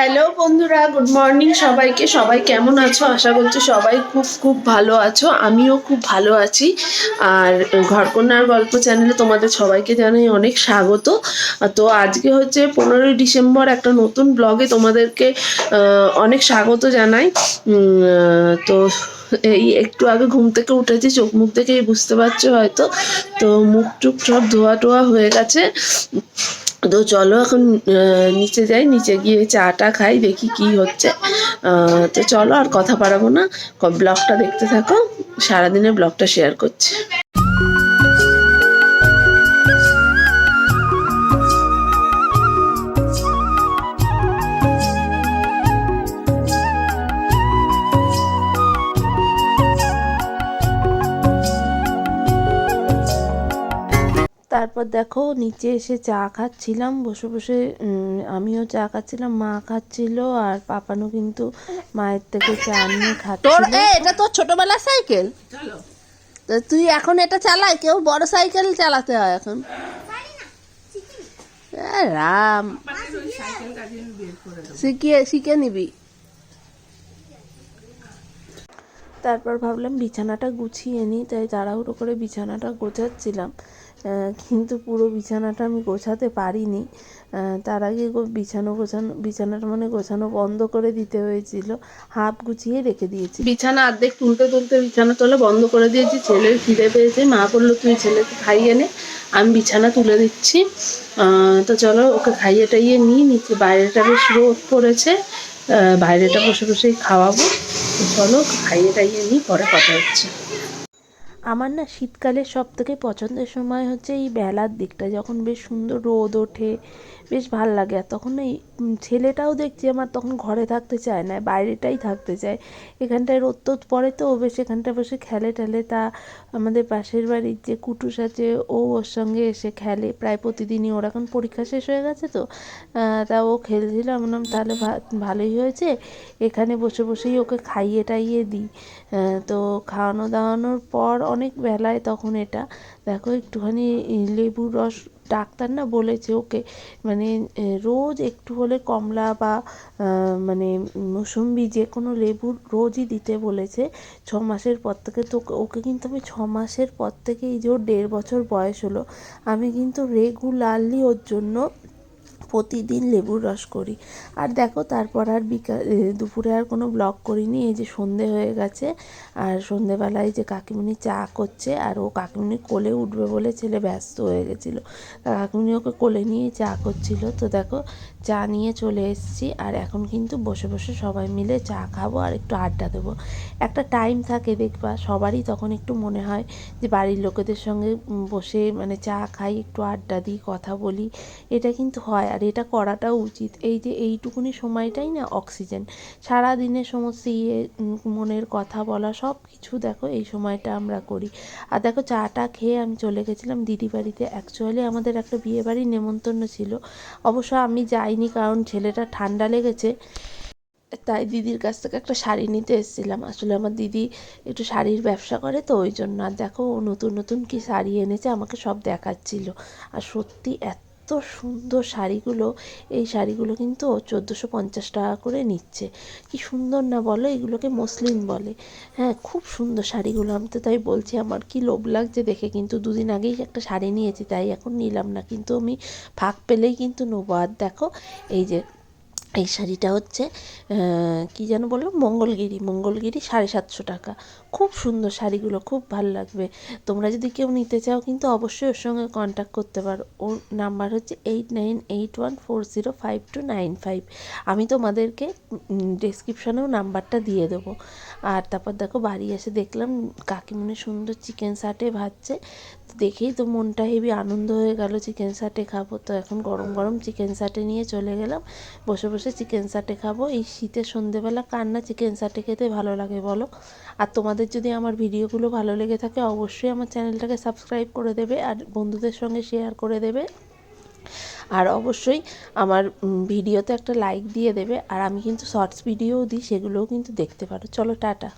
Hello বন্ধুরা, good morning সবাইকে। সবাই কেমন আছো? আশা করছি সবাই খুব খুব ভালো আছো। আমিও খুব ভালো আছি। আর ঘরকন্যার গল্প চ্যানেলে তোমাদের সবাইকে জানাই অনেক স্বাগত। তো আজকে হচ্ছে পনেরোই ডিসেম্বর, একটা নতুন ব্লগে তোমাদেরকে অনেক স্বাগত জানাই। তো এই একটু আগে ঘুম থেকে উঠেছি, চোখ মুখ দেখেই বুঝতে পারছ হয়তো। তো মুখ টুক সব ধোয়া টোয়া হয়ে গেছে। তো চলো এখন নিচে যাই, নিচে গিয়ে চাটা খাই, দেখি কি হচ্ছে। তো চলো আর কথা পারাবো না। ব্লগটা দেখতে থাকো। সারাদিনের ব্লগটা শেয়ার করছি। তারপর দেখো নিচে এসে চা খাচ্ছিলাম বসে বসে উম, আমিও চা খাচ্ছিলাম মা খাচ্ছিল আর পাপানও কিন্তু মায়ের থেকে চা নিয়ে তোর খাচ্ছিল এটা তোর ছোটবেলার সাইকেল? তো তুই এখন এটা চালাই? কেউ বড় সাইকেল চালাতে হয় এখন? রাম। শিখিয়ে শিখে নিবি। তারপর ভাবলাম বিছানাটা গুছিয়ে নিই, তাই তাড়াহুড়ো করে বিছানাটা গোছাচ্ছিলাম। কিন্তু পুরো বিছানাটা আমি গোছাতে পারিনি। তার আগে বিছানো গোছানো, বিছানাটা মানে গোছানো বন্ধ করে দিতে হয়েছিল। হাফ গুছিয়ে রেখে দিয়েছি। বিছানা অর্ধেক তুলতে তুলতে বিছানা তোলা বন্ধ করে দিয়েছি। ছেলের ফিরে পেয়েছে, মা বলল, তুই ছেলেকে খাইয়ে নে, আমি বিছানা তুলে দিচ্ছি। তো চলো ওকে খাইয়ে টাইয়ে নিই, নিচে বাইরেটা বেশ রোদ পড়েছে। বাইরেটা বসে বসেই খাওয়াবো। চলো খাইয়ে টাইয়ে নিই পরে কথা হচ্ছে। আমার না শীতকালের সব থেকে পছন্দের সময় হচ্ছে এই বেলার দিকটা, যখন বেশ সুন্দর রোদ ওঠে, বেশ ভালো লাগে। আর তখন এই ছেলেটাও দেখছি আমার তখন ঘরে থাকতে চায় না, বাইরেটাই থাকতে চায়। এখানটায় রোদ টোদ পড়ে তো, বেশ এখানটায় বসে খেলে টেলে। তা আমাদের পাশের বাড়ির যে কুটুস আছে, ও ওর সঙ্গে এসে খেলে। প্রায় প্রতিদিনই ওর এখন পরীক্ষা শেষ হয়ে গেছে তো। তা ও খেলছিল, আমি বললাম, তাহলে ভালোই হয়েছে। এখানে বসে বসেই ওকে খাইয়ে টাইয়ে দিই। তো খাওয়ানো দাওয়ানোর পর অনেক বেলায় তখন এটা, দেখো একটুখানি লেবুর রস, ডাক্তার না বলেছে ওকে মানে রোজ একটু হলে কমলা বা মানে মৌসুম্বি যে কোনো লেবুর রোজই দিতে বলেছে, ছ মাসের পর থেকে তো ওকে- কিন্তু আমি ছ মাসের পর থেকে এই যে ওর দেড় বছর বয়স হলো, আমি কিন্তু রেগুলারলি ওর জন্য প্রতিদিন লেবুর রস করি। আর দেখো তারপর আর বিকাল দুপুরে আর কোনো ব্লগ করিনি, এই যে সন্ধে হয়ে গেছে। আর সন্ধেবেলায় যে কাকিমুনি চা করছে, আর ও কাকিমুনি কোলে উঠবে বলে ছেলে ব্যস্ত হয়ে গেছিল। কাকিমুনি ওকে কোলে নিয়ে চা করছিল। তো দেখো চা নিয়ে চলে এসেছি আর এখন কিন্তু বসে বসে সবাই মিলে চা খাব আর একটু আড্ডা দেবো। একটা টাইম থাকে দেখবা, সবারই তখন একটু মনে হয় যে বাড়ির লোকেদের সঙ্গে বসে মানে চা খাই, একটু আড্ডা দিই, কথা বলি। এটা কিন্তু হয় আর এটা করাটাও উচিত। এই যে এইটুকুনি সময়টাই না অক্সিজেন সারা দিনের সমস্ত ইয়ে মনের কথা বলা সব কিছু দেখো এই সময়টা আমরা করি। আর দেখো চাটা খেয়ে আমি চলে গেছিলাম দিদি বাড়িতে। অ্যাকচুয়ালি আমাদের একটা বিয়ে বাড়ির নেমন্তন্ন ছিল। অবশ্য আমি যাইনি কারণ ছেলেটা ঠান্ডা লেগেছে। তাই দিদির কাছ থেকে একটা শাড়ি নিতে এসেছিলাম। আসলে আমার দিদি একটু শাড়ির ব্যবসা করে, তো ওই জন্য। আর দেখো, ও নতুন নতুন কি শাড়ি এনেছে, আমাকে সব দেখাচ্ছিল। আর সত্যি এত সুন্দর শাড়িগুলো, এই শাড়িগুলো কিন্তু চোদ্দোশো পঞ্চাশ টাকা করে নিচ্ছে। কি সুন্দর না বলো? এগুলোকে মসলিন বলে। হ্যাঁ খুব সুন্দর শাড়িগুলো। আমি তো তাই বলছি, আমার কি লোভ লাগছে দেখে। কিন্তু দুদিন আগেই একটা শাড়ি নিয়েছি, তাই এখন নিলাম না। কিন্তু আমি ফাঁক পেলেই কিন্তু নেব। আর দেখো, এই যে, এই শাড়িটা হচ্ছে কি যেন বলল মঙ্গলগিরি। মঙ্গলগিরি সাড়ে সাতশো টাকা। খুব সুন্দর শাড়িগুলো, খুব ভালো লাগবে। তোমরা যদি কেউ নিতে চাও কিন্তু অবশ্যই ওর সঙ্গে কন্ট্যাক্ট করতে পারো। ওর নাম্বার হচ্ছে eight nine eight one four zero five two nine five আমি তোমাদেরকে ডেসক্রিপশনেও নাম্বারটা দিয়ে দেবো। আর তারপর দেখো বাড়ি এসে দেখলাম কাকিমুনি সুন্দর চিকেন সাটে ভাজছে। দেখেই তো মনটা হেবি আনন্দ হয়ে গেল চিকেন সাটে খাব। তো এখন গরম গরম চিকেন সাটে নিয়ে চলে গেলাম। বসে বসে চিকেন সাটে খাব। এই শীতের সন্ধেবেলা কার না চিকেন সাটে খেতে ভালো লাগে বলো? আর তোমাদের যদি আমার ভিডিওগুলো ভালো লেগে থাকে, অবশ্যই আমার চ্যানেলটাকে সাবস্ক্রাইব করে দেবে আর বন্ধুদের সঙ্গে শেয়ার করে দেবে। আর অবশ্যই আমার ভিডিওতে একটা লাইক দিয়ে দেবে। আর আমি কিন্তু শর্টস ভিডিওও দিই, সেগুলোও কিন্তু দেখতে পারো। চলো, টাটা।